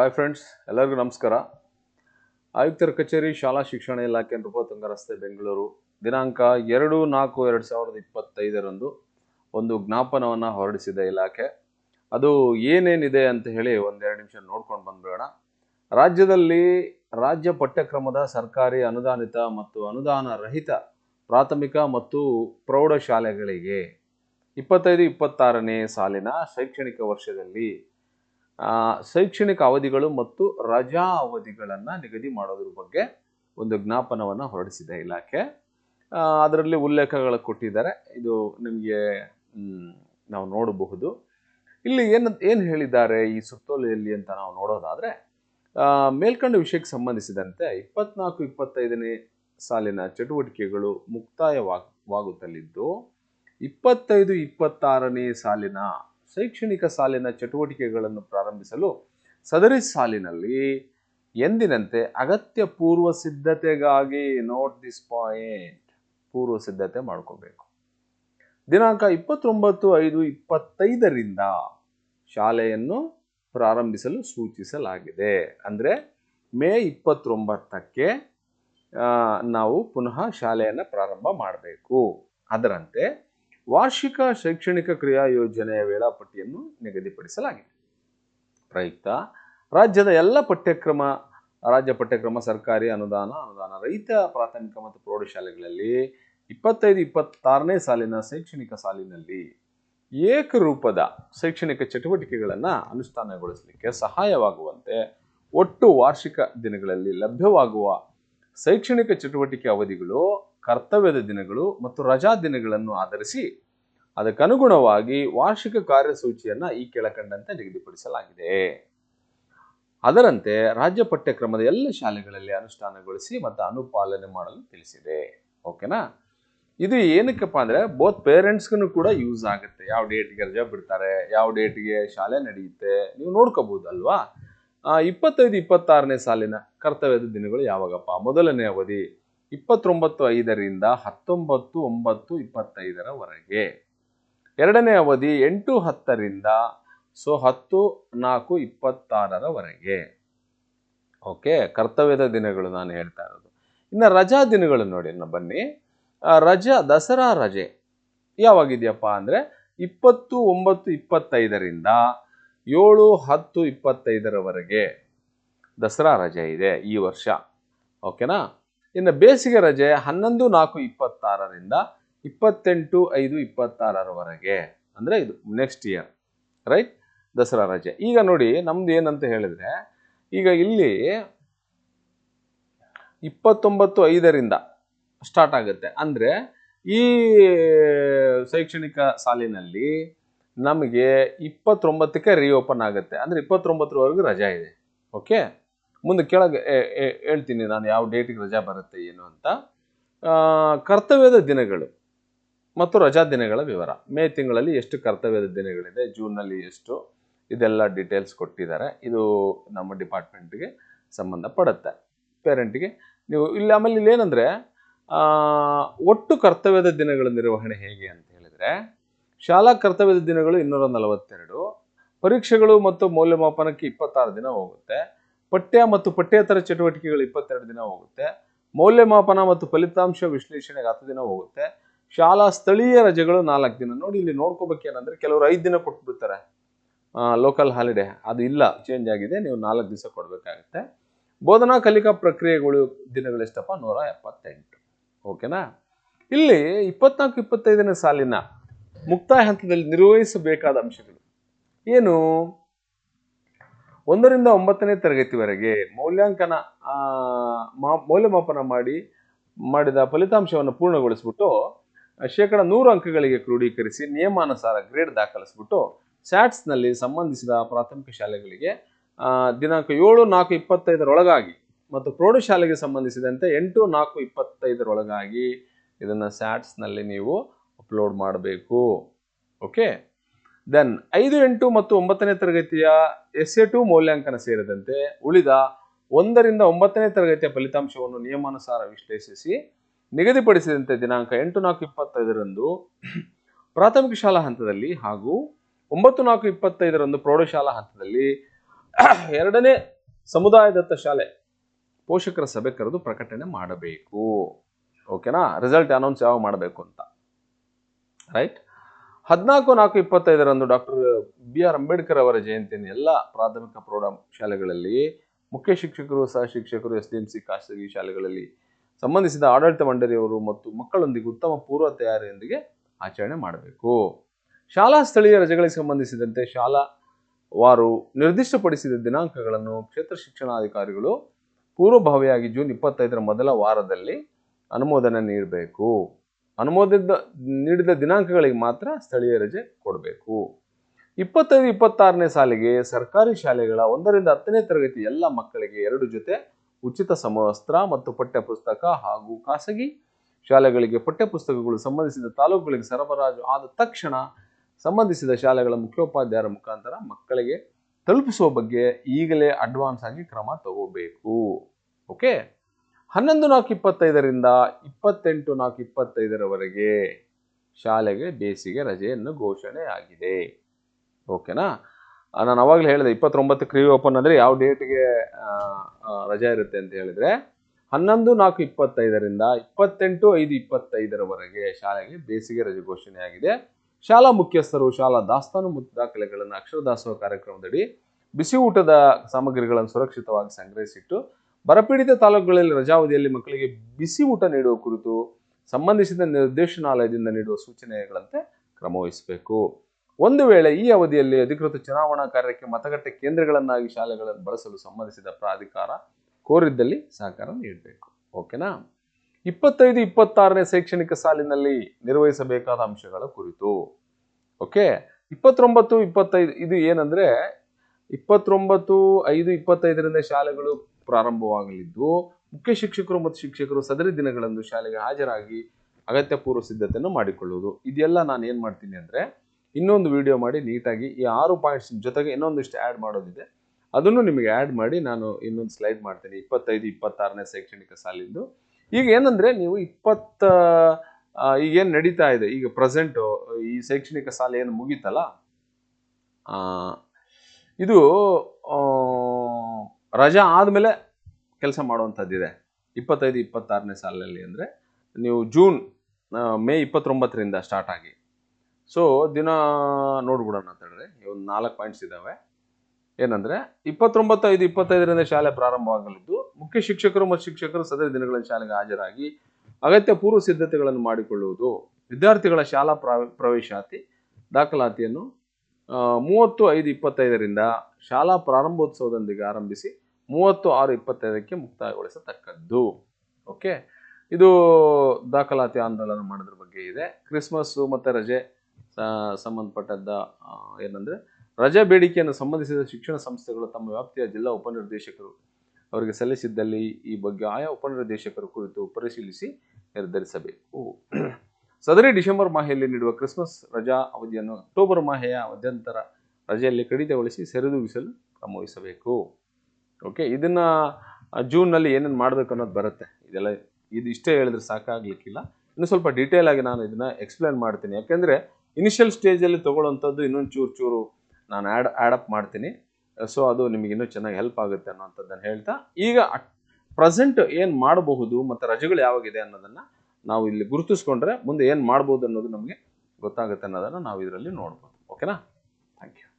Hi friends ಎಲ್ಲರಿಗೂ ನಮಸ್ಕಾರ. ಆಯುಕ್ತರ ಕಚೇರಿ, ಶಾಲಾ ಶಿಕ್ಷಣ ಇಲಾಖೆ ನೃಪತುಂಗ ರಸ್ತೆ, ಬೆಂಗಳೂರು. ದಿನಾಂಕ ಎರಡು ನಾಲ್ಕು ಎರಡು ಸಾವಿರದ ಇಪ್ಪತ್ತೈದರಂದು ಒಂದು ಜ್ಞಾಪನವನ್ನು ಹೊರಡಿಸಿದೆ ಇಲಾಖೆ. ಅದು ಏನೇನಿದೆ ಅಂತ ಹೇಳಿ ಒಂದೆರಡು ನಿಮಿಷ ನೋಡ್ಕೊಂಡು ಬಂದ್ಬಿಡೋಣ. ರಾಜ್ಯದಲ್ಲಿ ರಾಜ್ಯ ಪಠ್ಯಕ್ರಮದ ಸರ್ಕಾರಿ ಅನುದಾನಿತ ಮತ್ತು ಅನುದಾನ ರಹಿತ ಪ್ರಾಥಮಿಕ ಮತ್ತು ಪ್ರೌಢಶಾಲೆಗಳಿಗೆ ಇಪ್ಪತ್ತೈದು ಇಪ್ಪತ್ತಾರನೇ ಸಾಲಿನ ಶೈಕ್ಷಣಿಕ ವರ್ಷದಲ್ಲಿ ಶೈಕ್ಷಣಿಕ ಅವಧಿಗಳು ಮತ್ತು ರಜಾ ಅವಧಿಗಳನ್ನು ನಿಗದಿ ಮಾಡೋದ್ರ ಬಗ್ಗೆ ಒಂದು ಜ್ಞಾಪನವನ್ನು ಹೊರಡಿಸಿದೆ ಇಲಾಖೆ. ಅದರಲ್ಲಿ ಉಲ್ಲೇಖಗಳು ಕೊಟ್ಟಿದ್ದಾರೆ. ಇದು ನಿಮಗೆ ನಾವು ನೋಡಬಹುದು. ಇಲ್ಲಿ ಏನು ಏನು ಹೇಳಿದ್ದಾರೆ ಈ ಸುತ್ತೋಲೆಯಲ್ಲಿ ಅಂತ ನಾವು ನೋಡೋದಾದರೆ ಮೇಲ್ಕಂಡ ವಿಷಯಕ್ಕೆ ಸಂಬಂಧಿಸಿದಂತೆ ಇಪ್ಪತ್ನಾಲ್ಕು, ಇಪ್ಪತ್ತೈದನೇ ಸಾಲಿನ ಚಟುವಟಿಕೆಗಳು ಮುಕ್ತಾಯವಾಗುತ್ತಲಿದ್ದು ಇಪ್ಪತ್ತೈದು, ಇಪ್ಪತ್ತಾರನೇ ಸಾಲಿನ ಶೈಕ್ಷಣಿಕ ಸಾಲಿನ ಚಟುವಟಿಕೆಗಳನ್ನು ಪ್ರಾರಂಭಿಸಲು ಸದರಿ ಸಾಲಿನಲ್ಲಿ ಎಂದಿನಂತೆ ಅಗತ್ಯ ಪೂರ್ವ ಸಿದ್ಧತೆಗಾಗಿ ನೋಟ್ ದಿಸ್ ಪಾಯಿಂಟ್ ಪೂರ್ವ ಸಿದ್ಧತೆ ಮಾಡ್ಕೋಬೇಕು. ದಿನಾಂಕ ಇಪ್ಪತ್ತೊಂಬತ್ತು ಐದು ಇಪ್ಪತ್ತೈದರಿಂದ ಶಾಲೆಯನ್ನು ಪ್ರಾರಂಭಿಸಲು ಸೂಚಿಸಲಾಗಿದೆ. ಅಂದರೆ ಮೇ ಇಪ್ಪತ್ತೊಂಬತ್ತಕ್ಕೆ ನಾವು ಪುನಃ ಶಾಲೆಯನ್ನು ಪ್ರಾರಂಭ ಮಾಡಬೇಕು. ಅದರಂತೆ ವಾರ್ಷಿಕ ಶೈಕ್ಷಣಿಕ ಕ್ರಿಯಾ ಯೋಜನೆಯ ವೇಳಾಪಟ್ಟಿಯನ್ನು ನಿಗದಿಪಡಿಸಲಾಗಿದೆ. ಪ್ರಯುಕ್ತ ರಾಜ್ಯದ ಎಲ್ಲ ಪಠ್ಯಕ್ರಮ, ರಾಜ್ಯ ಪಠ್ಯಕ್ರಮ, ಸರ್ಕಾರಿ ಅನುದಾನ ಅನುದಾನ ರಹಿತ, ಪ್ರಾಥಮಿಕ ಮತ್ತು ಪ್ರೌಢಶಾಲೆಗಳಲ್ಲಿ ಇಪ್ಪತ್ತೈದು, ಇಪ್ಪತ್ತಾರನೇ ಸಾಲಿನ ಶೈಕ್ಷಣಿಕ ಸಾಲಿನಲ್ಲಿ ಏಕರೂಪದ ಶೈಕ್ಷಣಿಕ ಚಟುವಟಿಕೆಗಳನ್ನು ಅನುಷ್ಠಾನಗೊಳಿಸಲಿಕ್ಕೆ ಸಹಾಯವಾಗುವಂತೆ ಒಟ್ಟು ವಾರ್ಷಿಕ ದಿನಗಳಲ್ಲಿ ಲಭ್ಯವಾಗುವ ಶೈಕ್ಷಣಿಕ ಚಟುವಟಿಕೆ ಅವಧಿಗಳು ಕರ್ತವ್ಯದ ದಿನಗಳು ಮತ್ತು ರಜಾ ದಿನಗಳನ್ನು ಆಧರಿಸಿ ಅದಕ್ಕನುಗುಣವಾಗಿ ವಾರ್ಷಿಕ ಕಾರ್ಯಸೂಚಿಯನ್ನು ಈ ಕೆಳಕಂಡಂತೆ ನಿಗದಿಪಡಿಸಲಾಗಿದೆ. ಅದರಂತೆ ರಾಜ್ಯ ಪಠ್ಯಕ್ರಮದ ಎಲ್ಲ ಶಾಲೆಗಳಲ್ಲಿ ಅನುಷ್ಠಾನಗೊಳಿಸಿ ಮತ್ತು ಅನುಪಾಲನೆ ಮಾಡಲು ತಿಳಿಸಿದೆ. ಓಕೆನಾ? ಇದು ಏನಕ್ಕಪ್ಪ ಅಂದರೆ ಬೋತ್ ಪೇರೆಂಟ್ಸ್ಗೂ ಕೂಡ ಯೂಸ್ ಆಗುತ್ತೆ. ಯಾವ ಡೇಟ್ಗೆ ರಜಾ ಬಿಡ್ತಾರೆ ಯಾವ ಡೇಟ್ಗೆ ಶಾಲೆ ನಡೆಯುತ್ತೆ ನೀವು ನೋಡ್ಕೋಬಹುದು ಅಲ್ವಾ ಆ, ಇಪ್ಪತ್ತೈದು ಇಪ್ಪತ್ತಾರನೇ ಸಾಲಿನ ಕರ್ತವ್ಯದ ದಿನಗಳು ಯಾವಾಗಪ್ಪ? ಮೊದಲನೇ ಅವಧಿ. ಇಪ್ಪತ್ತೊಂಬತ್ತು ಐದರಿಂದ ಹತ್ತೊಂಬತ್ತು, ಒಂಬತ್ತು, ಇಪ್ಪತ್ತೈದರವರೆಗೆ. ಎರಡನೇ ಅವಧಿ ಎಂಟು ಹತ್ತರಿಂದ, ಸೊ ಹತ್ತು, ನಾಲ್ಕು, ಇಪ್ಪತ್ತಾರರವರೆಗೆ. ಓಕೆ, ಕರ್ತವ್ಯದ ದಿನಗಳು ನಾನು ಹೇಳ್ತಾ ಇರೋದು. ಇನ್ನು ರಜಾ ದಿನಗಳು ನೋಡಿ ಬನ್ನಿ. ರಜಾ, ದಸರಾ ರಜೆ ಯಾವಾಗಿದೆಯಪ್ಪ ಅಂದರೆ ಇಪ್ಪತ್ತು, ಒಂಬತ್ತು, ಇಪ್ಪತ್ತೈದರಿಂದ ಏಳು, ಹತ್ತು, ಇಪ್ಪತ್ತೈದರವರೆಗೆ ದಸರಾ ರಜೆ ಇದೆ ಈ ವರ್ಷ. ಓಕೆನಾ? ಇನ್ನು ಬೇಸಿಗೆ ರಜೆ ಹನ್ನೊಂದು ನಾಲ್ಕು ಇಪ್ಪತ್ತಾರರಿಂದ ಇಪ್ಪತ್ತೆಂಟು ಐದು ಇಪ್ಪತ್ತಾರರವರೆಗೆ ಅಂದರೆ ಇದು ನೆಕ್ಸ್ಟ್ ಇಯರ್ ರೈಟ್ ದಸರಾ ರಜೆ. ಈಗ ನೋಡಿ ನಮ್ದು ಏನಂತ ಹೇಳಿದ್ರೆ, ಈಗ ಇಲ್ಲಿ ಇಪ್ಪತ್ತೊಂಬತ್ತು ಐದರಿಂದ ಸ್ಟಾರ್ಟ್ ಆಗುತ್ತೆ. ಅಂದರೆ ಈ ಶೈಕ್ಷಣಿಕ ಸಾಲಿನಲ್ಲಿ ನಮಗೆ ಇಪ್ಪತ್ತೊಂಬತ್ತಕ್ಕೆ ರೀಓಪನ್ ಆಗುತ್ತೆ. ಅಂದರೆ ಇಪ್ಪತ್ತೊಂಬತ್ತರವರೆಗೂ ರಜಾ ಇದೆ. ಓಕೆ ಮುಂದೆ ಕೆಳಗೆ ಹೇಳ್ತೀನಿ ನಾನು ಯಾವ ಡೇಟಿಗೆ ರಜಾ ಬರುತ್ತೆ ಏನು ಅಂತ. ಕರ್ತವ್ಯದ ದಿನಗಳು ಮತ್ತು ರಜಾ ದಿನಗಳ ವಿವರ. ಮೇ ತಿಂಗಳಲ್ಲಿ ಎಷ್ಟು ಕರ್ತವ್ಯದ ದಿನಗಳಿದೆ, ಜೂನ್ನಲ್ಲಿ ಎಷ್ಟು, ಇದೆಲ್ಲ ಡೀಟೇಲ್ಸ್ ಕೊಟ್ಟಿದ್ದಾರೆ. ಇದು ನಮ್ಮ ಡಿಪಾರ್ಟ್ಮೆಂಟ್ಗೆ ಸಂಬಂಧಪಡುತ್ತೆ. ಪೇರೆಂಟ್ಗೆ ನೀವು ಇಲ್ಲಿ ಆಮೇಲೆ ಇಲ್ಲಿ ಏನಂದರೆ ಒಟ್ಟು ಕರ್ತವ್ಯದ ದಿನಗಳ ನಿರ್ವಹಣೆ ಹೇಗೆ ಅಂತ ಹೇಳಿದರೆ, ಶಾಲಾ ಕರ್ತವ್ಯದ ದಿನಗಳು ಇನ್ನೂರ ನಲವತ್ತೆರಡು, ಪರೀಕ್ಷೆಗಳು ಮತ್ತು ಮೌಲ್ಯಮಾಪನಕ್ಕೆ ಇಪ್ಪತ್ತಾರು ದಿನ ಹೋಗುತ್ತೆ. ಪಠ್ಯ ಮತ್ತು ಪಠ್ಯೇತರ ಚಟುವಟಿಕೆಗಳು ಇಪ್ಪತ್ತೆರಡು ದಿನ ಹೋಗುತ್ತೆ. ಮೌಲ್ಯಮಾಪನ ಮತ್ತು ಫಲಿತಾಂಶ ವಿಶ್ಲೇಷಣೆಗೆ ಹತ್ತು ದಿನ ಹೋಗುತ್ತೆ. ಶಾಲಾ ಸ್ಥಳೀಯ ರಜೆಗಳು ನಾಲ್ಕು ದಿನ. ನೋಡಿ, ಇಲ್ಲಿ ನೋಡ್ಕೋಬೇಕೇನಂದ್ರೆ ಕೆಲವರು ಐದು ದಿನ ಕೊಟ್ಬಿಡ್ತಾರೆ. ಲೋಕಲ್ ಹಾಲಿಡೇ ಅದು ಇಲ್ಲ ಚೇಂಜ್ ಆಗಿದೆ, ನೀವು ನಾಲ್ಕು ದಿವಸ ಕೊಡಬೇಕಾಗುತ್ತೆ. ಬೋಧನಾ ಕಲಿಕಾ ಪ್ರಕ್ರಿಯೆಗಳು ದಿನಗಳು ಎಷ್ಟಪ್ಪ? ನೂರ ಎಪ್ಪತ್ತೆಂಟು. ಓಕೆನಾ? ಇಲ್ಲಿ ಇಪ್ಪತ್ನಾಲ್ಕು, ಇಪ್ಪತ್ತೈದನೇ ಸಾಲಿನ ಮುಕ್ತಾಯ ಹಂತದಲ್ಲಿ ನಿರ್ವಹಿಸಬೇಕಾದ ಅಂಶಗಳು. ಏನು? ಒಂದರಿಂದ ಒಂಬತ್ತನೇ ತರಗತಿವರೆಗೆ ಮೌಲ್ಯಾಂಕನ ಮೌಲ್ಯಮಾಪನ ಮಾಡಿ, ಮಾಡಿದ ಫಲಿತಾಂಶವನ್ನು ಪೂರ್ಣಗೊಳಿಸ್ಬಿಟ್ಟು, ಶೇಕಡ ನೂರು ಅಂಕಗಳಿಗೆ ಕ್ರೋಢೀಕರಿಸಿ ನಿಯಮಾನುಸಾರ ಗ್ರೇಡ್ ದಾಖಲಿಸ್ಬಿಟ್ಟು, ಸ್ಯಾಟ್ಸ್ನಲ್ಲಿ ಸಂಬಂಧಿಸಿದ ಪ್ರಾಥಮಿಕ ಶಾಲೆಗಳಿಗೆ ದಿನಾಂಕ ಏಳು ನಾಲ್ಕು ಇಪ್ಪತ್ತೈದರೊಳಗಾಗಿ ಮತ್ತು ಪ್ರೌಢಶಾಲೆಗೆ ಸಂಬಂಧಿಸಿದಂತೆ ಎಂಟು ನಾಲ್ಕು ಇಪ್ಪತ್ತೈದರೊಳಗಾಗಿ ಇದನ್ನು ಸ್ಯಾಟ್ಸ್ನಲ್ಲಿ ನೀವು ಅಪ್ಲೋಡ್ ಮಾಡಬೇಕು. ಓಕೆ? ದೆನ್ ಐದು, ಎಂಟು ಮತ್ತು ಒಂಬತ್ತನೇ ತರಗತಿಯ ಎಸ್ ಎ ಟು ಮೌಲ್ಯಾಂಕನ ಸೇರಿದಂತೆ ಉಳಿದ ಒಂದರಿಂದ ಒಂಬತ್ತನೇ ತರಗತಿಯ ಫಲಿತಾಂಶವನ್ನು ನಿಯಮಾನುಸಾರ ವಿಶ್ಲೇಷಿಸಿ ನಿಗದಿಪಡಿಸಿದಂತೆ ದಿನಾಂಕ ಎಂಟು, ನಾಲ್ಕು, ಇಪ್ಪತ್ತೈದರಂದು ಪ್ರಾಥಮಿಕ ಶಾಲಾ ಹಂತದಲ್ಲಿ ಹಾಗೂ ಒಂಬತ್ತು, ನಾಲ್ಕು, ಇಪ್ಪತ್ತೈದರಂದು ಪ್ರೌಢಶಾಲಾ ಹಂತದಲ್ಲಿ ಎರಡನೇ ಸಮುದಾಯದತ್ತ ಶಾಲೆ ಪೋಷಕರ ಸಭೆ ಕರೆದು ಪ್ರಕಟಣೆ ಮಾಡಬೇಕು. ಓಕೆನಾ ರಿಸಲ್ಟ್ ಅನೌನ್ಸ್ ಯಾವಾಗ ಮಾಡಬೇಕು ಅಂತ. ರೈಟ್ ಹದಿನಾಲ್ಕು, ನಾಲ್ಕು, ಇಪ್ಪತ್ತೈದರಂದು ಡಾಕ್ಟರ್ ಬಿ ಆರ್ ಅಂಬೇಡ್ಕರ್ ಅವರ ಜಯಂತಿಯನ್ನು ಎಲ್ಲ ಪ್ರಾಥಮಿಕ ಪ್ರೌಢ ಶಾಲೆಗಳಲ್ಲಿ, ಮುಖ್ಯ ಶಿಕ್ಷಕರು, ಸಹ ಶಿಕ್ಷಕರು ಎಸ್ ಡಿ ಎಂ ಸಿ ಖಾಸಗಿ ಶಾಲೆಗಳಲ್ಲಿ, ಸಂಬಂಧಿಸಿದ ಆಡಳಿತ ಮಂಡಳಿಯವರು ಮತ್ತು ಮಕ್ಕಳೊಂದಿಗೆ ಉತ್ತಮ ಪೂರ್ವ ತಯಾರಿಯೊಂದಿಗೆ ಆಚರಣೆ ಮಾಡಬೇಕು. ಶಾಲಾ ಸ್ಥಳೀಯ ರಜೆಗಳಿಗೆ ಸಂಬಂಧಿಸಿದಂತೆ ಶಾಲಾ ವಾರು ನಿರ್ದಿಷ್ಟಪಡಿಸಿದ ದಿನಾಂಕಗಳನ್ನು ಕ್ಷೇತ್ರ ಶಿಕ್ಷಣಾಧಿಕಾರಿಗಳು ಪೂರ್ವಭಾವಿಯಾಗಿ ಜೂನ್ ಇಪ್ಪತ್ತೈದರ ಮೊದಲ ವಾರದಲ್ಲಿ ಅನುಮೋದನೆ ನೀಡಬೇಕು. ಅನುಮೋದಿತ ನೀಡಿದ ದಿನಾಂಕಗಳಿಗೆ ಮಾತ್ರ ಸ್ಥಳೀಯ ರಜೆ ಕೊಡಬೇಕು. ಇಪ್ಪತ್ತೈದು, ಇಪ್ಪತ್ತಾರನೇ ಸಾಲಿಗೆ ಸರ್ಕಾರಿ ಶಾಲೆಗಳ ಒಂದರಿಂದ ಹತ್ತನೇ ತರಗತಿ ಎಲ್ಲ ಮಕ್ಕಳಿಗೆ ಎರಡು ಜೊತೆ ಉಚಿತ ಸಮವಸ್ತ್ರ ಮತ್ತು ಪಠ್ಯಪುಸ್ತಕ ಹಾಗೂ ಖಾಸಗಿ ಶಾಲೆಗಳಿಗೆ ಪಠ್ಯಪುಸ್ತಕಗಳು ಸಂಬಂಧಿಸಿದ ತಾಲೂಕುಗಳಿಗೆ ಸರಬರಾಜು ಆದ ತಕ್ಷಣ ಸಂಬಂಧಿಸಿದ ಶಾಲೆಗಳ ಮುಖ್ಯೋಪಾಧ್ಯಾಯರ ಮುಖಾಂತರ ಮಕ್ಕಳಿಗೆ ತಲುಪಿಸುವ ಬಗ್ಗೆ ಈಗಲೇ ಅಡ್ವಾನ್ಸ್ ಆಗಿ ಕ್ರಮ ತಗೋಬೇಕು. ಓಕೆ? ಹನ್ನೊಂದು ನಾಲ್ಕು ಇಪ್ಪತ್ತೈದರಿಂದ ಇಪ್ಪತ್ತೆಂಟು ನಾಲ್ಕು ಇಪ್ಪತ್ತೈದರವರೆಗೆ ಶಾಲೆಗೆ, ಬೇಸಿಗೆ ರಜೆಯನ್ನು ಘೋಷಣೆ ಆಗಿದೆ ಓಕೆನಾ ನಾನು ಅವಾಗಲೇ ಹೇಳಿದೆ ಇಪ್ಪತ್ತೊಂಬತ್ತಕ್ಕೆ ರೀ ಓಪನ್ ಅಂದರೆ ಯಾವ ಡೇಟ್ಗೆ ರಜೆ ಇರುತ್ತೆ ಅಂತ ಹೇಳಿದರೆ, ಹನ್ನೊಂದು ನಾಲ್ಕು ಇಪ್ಪತ್ತೈದರಿಂದ ಇಪ್ಪತ್ತೆಂಟು ಐದು ಇಪ್ಪತ್ತೈದರವರೆಗೆ ಶಾಲೆಗೆ ಬೇಸಿಗೆ ರಜೆ ಘೋಷಣೆಯಾಗಿದೆ. ಶಾಲಾ ಮುಖ್ಯಸ್ಥರು, ಶಾಲಾ ದಾಸ್ತಾನು ಮತ್ತು ದಾಖಲೆಗಳನ್ನು ಅಕ್ಷರ ದಾಸೋಹ ಕಾರ್ಯಕ್ರಮದಡಿ ಬಿಸಿ ಊಟದ ಸಾಮಗ್ರಿಗಳನ್ನು ಸುರಕ್ಷಿತವಾಗಿ ಸಂಗ್ರಹಿಸಿಟ್ಟು ಬರಪೀಡಿತ ತಾಲೂಕುಗಳಲ್ಲಿ ರಜಾವಧಿಯಲ್ಲಿ ಮಕ್ಕಳಿಗೆ ಬಿಸಿ ಊಟ ನೀಡುವ ಕುರಿತು ಸಂಬಂಧಿಸಿದ ನಿರ್ದೇಶನಾಲಯದಿಂದ ನೀಡುವ ಸೂಚನೆಗಳಂತೆ ಕ್ರಮವಹಿಸಬೇಕು ಒಂದು ವೇಳೆ ಈ ಅವಧಿಯಲ್ಲಿ ಅಧಿಕೃತ ಚುನಾವಣಾ ಕಾರ್ಯಕ್ಕೆ ಮತಗಟ್ಟೆ ಕೇಂದ್ರಗಳನ್ನಾಗಿ ಶಾಲೆಗಳನ್ನು ಬಳಸಲು ಸಂಬಂಧಿಸಿದ ಪ್ರಾಧಿಕಾರ ಕೋರಿದ್ದಲ್ಲಿ ಸಹಕಾರ ನೀಡಬೇಕು. ಓಕೆನಾ? ಇಪ್ಪತ್ತೈದು, ಇಪ್ಪತ್ತಾರನೇ ಶೈಕ್ಷಣಿಕ ಸಾಲಿನಲ್ಲಿ ನಿರ್ವಹಿಸಬೇಕಾದ ಅಂಶಗಳ ಕುರಿತು. ಓಕೆ? ಇಪ್ಪತ್ತೊಂಬತ್ತು, ಇಪ್ಪತ್ತೈದು, ಇದು ಏನಂದ್ರೆ ಇಪ್ಪತ್ತೊಂಬತ್ತು, ಐದು, ಇಪ್ಪತ್ತೈದರಿಂದ ಶಾಲೆಗಳು ಪ್ರಾರಂಭವಾಗಲಿದ್ದು, ಮುಖ್ಯ ಶಿಕ್ಷಕರು ಮತ್ತು ಶಿಕ್ಷಕರು ಸದರಿ ದಿನಗಳಂದು ಶಾಲೆಗೆ ಹಾಜರಾಗಿ ಅಗತ್ಯ ಪೂರ್ವ ಸಿದ್ಧತೆಯನ್ನು ಮಾಡಿಕೊಳ್ಳುವುದು. ಇದೆಲ್ಲ ನಾನು ಏನು ಮಾಡ್ತೀನಿ ಅಂದರೆ, ಇನ್ನೊಂದು ವಿಡಿಯೋ ಮಾಡಿ ನೀಟಾಗಿ ಈ ಆರು ಪಾಯಿಂಟ್ಸ್ ಜೊತೆಗೆ ಇನ್ನೊಂದಿಷ್ಟು ಆ್ಯಡ್ ಮಾಡೋದಿದೆ. ಅದನ್ನು ನಿಮಗೆ ಆ್ಯಡ್ ಮಾಡಿ ನಾನು ಇನ್ನೊಂದು ಸ್ಲೈಡ್ ಮಾಡ್ತೀನಿ. ಇಪ್ಪತ್ತೈದು, ಇಪ್ಪತ್ತಾರನೇ ಶೈಕ್ಷಣಿಕ ಸಾಲಿಂದು. ಈಗ ಏನಂದರೆ, ನೀವು ಇಪ್ಪತ್ತ ಈಗೇನು ನಡೀತಾ ಇದೆ? ಈಗ ಪ್ರೆಸೆಂಟು ಈ ಶೈಕ್ಷಣಿಕ ಸಾಲ ಏನು ಮುಗೀತಲ್ಲ? ಇದು ರಜಾ ಆದಮೇಲೆ ಕೆಲಸ ಮಾಡುವಂಥದ್ದಿದೆ. ಇಪ್ಪತ್ತೈದು, ಇಪ್ಪತ್ತಾರನೇ ಸಾಲಿನಲ್ಲಿ ಅಂದರೆ ನೀವು ಜೂನ್ ಮೇ ಇಪ್ಪತ್ತೊಂಬತ್ತರಿಂದ ಸ್ಟಾರ್ಟ್ ಆಗಿ. ಸೊ ದಿನ ನೋಡ್ಬಿಡೋಣ ಅಂತ ಹೇಳಿದ್ರೆ ಒಂದು ನಾಲ್ಕು ಪಾಯಿಂಟ್ಸ್ ಇದ್ದಾವೆ ಏನಂದ್ರೆ ಇಪ್ಪತ್ತೊಂಬತ್ತು ಐದು ಇಪ್ಪತ್ತೈದರಿಂದ ಶಾಲೆ ಪ್ರಾರಂಭವಾಗಲಿದ್ದು, ಮುಖ್ಯ ಶಿಕ್ಷಕರು ಮತ್ತು ಶಿಕ್ಷಕರು ಸದರಿ ದಿನಗಳಲ್ಲಿ ಶಾಲೆಗೆ ಹಾಜರಾಗಿ ಅಗತ್ಯ ಪೂರ್ವ ಸಿದ್ಧತೆಗಳನ್ನು ಮಾಡಿಕೊಳ್ಳುವುದು. ವಿದ್ಯಾರ್ಥಿಗಳ ಶಾಲಾ ಪ್ರ- ಪ್ರವೇಶಾತಿ, ದಾಖಲಾತಿಯನ್ನು ಮೂವತ್ತು, ಐದು, ಇಪ್ಪತ್ತೈದರಿಂದ ಶಾಲಾ ಪ್ರಾರಂಭೋತ್ಸವದೊಂದಿಗೆ ಆರಂಭಿಸಿ ಮೂವತ್ತು, ಆರು, ಇಪ್ಪತ್ತೈದಕ್ಕೆ ಮುಕ್ತಾಯಗೊಳಿಸತಕ್ಕದ್ದು. ಓಕೆ? ಇದು ದಾಖಲಾತಿ ಆಂದೋಲನ ಮಾಡೋದ್ರ ಬಗ್ಗೆ ಇದೆ. ಕ್ರಿಸ್ಮಸ್ಸು ಮತ್ತು ರಜೆ ಸಂಬಂಧಪಟ್ಟದ್ದ ಏನಂದ್ರೆ ರಜೆ ಬೇಡಿಕೆಯನ್ನು ಸಂಬಂಧಿಸಿದ ಶಿಕ್ಷಣ ಸಂಸ್ಥೆಗಳು ತಮ್ಮ ವ್ಯಾಪ್ತಿಯ ಜಿಲ್ಲಾ ಉಪನಿರ್ದೇಶಕರು ಅವರಿಗೆ ಸಲ್ಲಿಸಿದ್ದಲ್ಲಿ ಈ ಬಗ್ಗೆ ಆಯಾ ಉಪನಿರ್ದೇಶಕರು ಕುರಿತು ಪರಿಶೀಲಿಸಿ ನಿರ್ಧರಿಸಬೇಕು. ಸದರಿ ಡಿಸೆಂಬರ್ ಮಾಹೆಯಲ್ಲಿ ನೀಡುವ ಕ್ರಿಸ್ಮಸ್ ರಜಾ ಅವಧಿಯನ್ನು ಅಕ್ಟೋಬರ್ ಮಾಹೆಯ ಮಧ್ಯಂತರ ರಜೆಯಲ್ಲಿ ಕಡಿತಗೊಳಿಸಿ ಸೆರೆದುಗಿಸಲು ಕ್ರಮ ವಹಿಸಬೇಕು ಓಕೆ ಇದನ್ನು ಜೂನ್ನಲ್ಲಿ ಏನೇನು ಮಾಡಬೇಕು ಅನ್ನೋದು ಬರುತ್ತೆ. ಇದೆಲ್ಲ, ಇದು ಇಷ್ಟೇ ಹೇಳಿದ್ರೆ ಸಾಕಾಗ್ಲಿಕ್ಕಿಲ್ಲ. ಇನ್ನು ಸ್ವಲ್ಪ ಡೀಟೇಲ್ ಆಗಿ ನಾನು ಇದನ್ನು ಎಕ್ಸ್ಪ್ಲೇನ್ ಮಾಡ್ತೀನಿ. ಯಾಕೆಂದರೆ ಇನಿಷಿಯಲ್ ಸ್ಟೇಜಲ್ಲಿ ತೊಗೊಳ್ಳೋಂಥದ್ದು ಇನ್ನೊಂದು ಚೂರು ಚೂರು ನಾನು ಆ್ಯಡ್ ಆ್ಯಡಪ್ ಮಾಡ್ತೀನಿ. ಸೊ ಅದು ನಿಮಗೆ ಇನ್ನೂ ಚೆನ್ನಾಗಿ ಹೆಲ್ಪ್ ಆಗುತ್ತೆ ಅನ್ನೋಂಥದ್ದನ್ನು ಹೇಳ್ತಾ, ಈಗ ಪ್ರೆಸೆಂಟ್ ಏನು ಮಾಡಬಹುದು, ಮತ್ತು ರಜೆಗಳು ಯಾವಾಗಿದೆ ಅನ್ನೋದನ್ನು ನಾವು ಇಲ್ಲಿ ಗುರುತಿಸ್ಕೊಂಡ್ರೆ ಮುಂದೆ ಏನು ಮಾಡ್ಬೋದು ಅನ್ನೋದು ನಮಗೆ ಗೊತ್ತಾಗುತ್ತೆ ಅನ್ನೋದನ್ನು ನಾವು ಇದರಲ್ಲಿ ನೋಡ್ಬೋದು ಓಕೆನಾ ಥ್ಯಾಂಕ್ ಯು